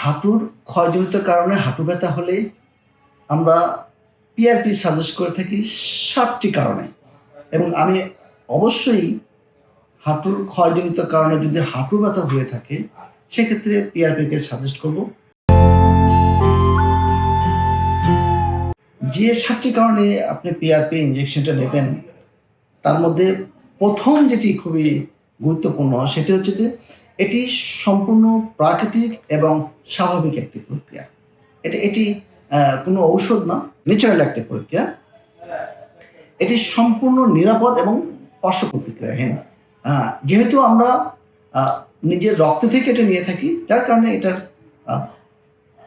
হাঁটুর ক্ষয়জনিত কারণে হাঁটু ব্যথা হলে আমরা পিআরপি সাজেস্ট করে থাকি সাতটি কারণে। এবং আমি অবশ্যই হাঁটুর ক্ষয়জনিত কারণে যদি হাঁটু ব্যথা হয়ে থাকে, সেক্ষেত্রে পিআরপিকে সাজেস্ট করব। যে সাতটি কারণে আপনি পিআরপি ইঞ্জেকশনটা নেবেন, তার মধ্যে প্রথম যেটি খুবই গুরুত্বপূর্ণ, সেটি হচ্ছে যে এটি সম্পূর্ণ প্রাকৃতিক এবং স্বাভাবিক একটি প্রক্রিয়া। এটা, এটি কোনো ঔষধ না ন্যাচারাল একটি প্রক্রিয়া। এটি সম্পূর্ণ নিরাপদ এবং পার্শ্ব প্রতিক্রিয়াহীন। যেহেতু আমরা নিজের রক্ত থেকে এটা নিয়ে থাকি, যার কারণে এটার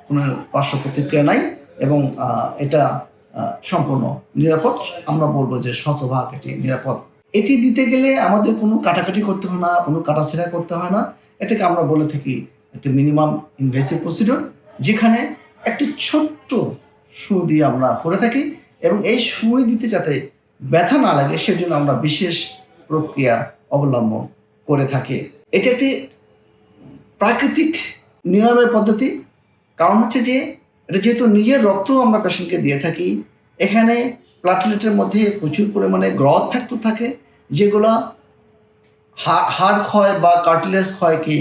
কোনো পার্শ্ব প্রতিক্রিয়া নাই এবং এটা সম্পূর্ণ নিরাপদ। আমরা বলব যে শতভাগ এটি নিরাপদ। এটি দিতে গেলে আমাদের কোনো কাটাকাটি করতে হয় না, কোনো কাটাছেড়া করতে হয় না। এটাকে আমরা বলে থাকি একটি মিনিমাম ইনভেসিভ প্রসিডিওর, যেখানে একটি ছোট্ট সু দিয়ে আমরা করে থাকি এবং এই সুই দিতে যাতে ব্যথা না লাগে, সেজন্য আমরা বিশেষ প্রক্রিয়া অবলম্বন করে থাকি। এটি একটি প্রাকৃতিক নিরাময় পদ্ধতি। কারণ হচ্ছে যে, এটা যেহেতু নিজের রক্ত আমরা পেশেন্টকে দিয়ে থাকি, এখানে প্লাটলেটের মধ্যে প্রচুর পরিমাণে গ্রথ ফ্যাক্টর থাকে, যেগুলো হাড় ক্ষয় বা কার্টিলেজ ক্ষয়কে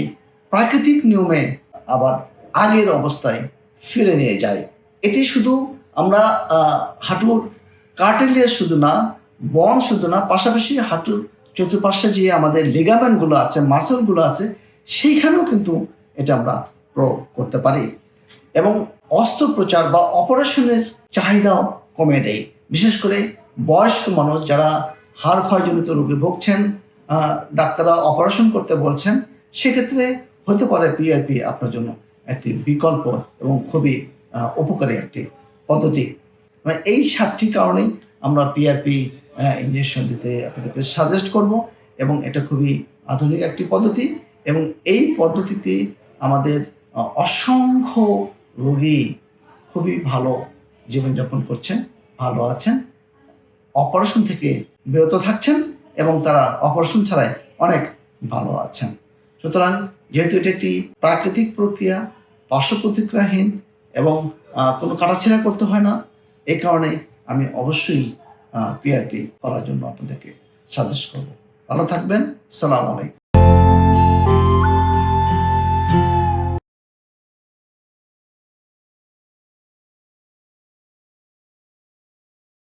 প্রাকৃতিক নিয়মে আবার আগের অবস্থায় ফিরে নিয়ে যায়। এটি শুধু আমরা হাঁটুর কার্টিলেজ শুধু না বন শুধু না, পাশাপাশি হাঁটুর চতুর্পাশে যে আমাদের লিগামেন্টগুলো আছে মাসেলগুলো আছে, সেইখানেও কিন্তু এটা আমরা প্রয়োগ করতে পারি এবং অস্ত্রোপচার বা অপারেশনের চাহিদাও কমে দেয়। বিশেষ করে বয়স্ক মানুষ যারা হাড় ক্ষয়জনিত রোগে ভুগছেন ডাক্তাররা অপারেশন করতে বলছেন, সেক্ষেত্রে হতে পারে পিআরপি আপনার জন্য একটি বিকল্প এবং খুবই উপকারী একটি পদ্ধতি। মানে এই সাতটি কারণেই আমরা পিআরপি ইঞ্জেকশন দিতে আপনাদেরকে সাজেস্ট করব এবং এটা খুবই আধুনিক একটি পদ্ধতি এবং এই পদ্ধতিতে আমাদের অসংখ্য রোগী খুবই ভালো জীবনযাপন করছেন। ভালো আছেন অপারেশন থেকে বিরত থাকছেন এবং তারা অপারেশন ছাড়াই অনেক ভালো আছেন। সুতরাং যেহেতু এটি একটি প্রাকৃতিক প্রক্রিয়া, পার্শ্ব প্রতিক্রিয়াহীন এবং কোনো কাটাছেড়া করতে হয় না, এই কারণে আমি অবশ্যই পিআরপি করার জন্য আপনাদেরকে সাজেস্ট করব। ভালো থাকবেন, সালাম আলাইকুম।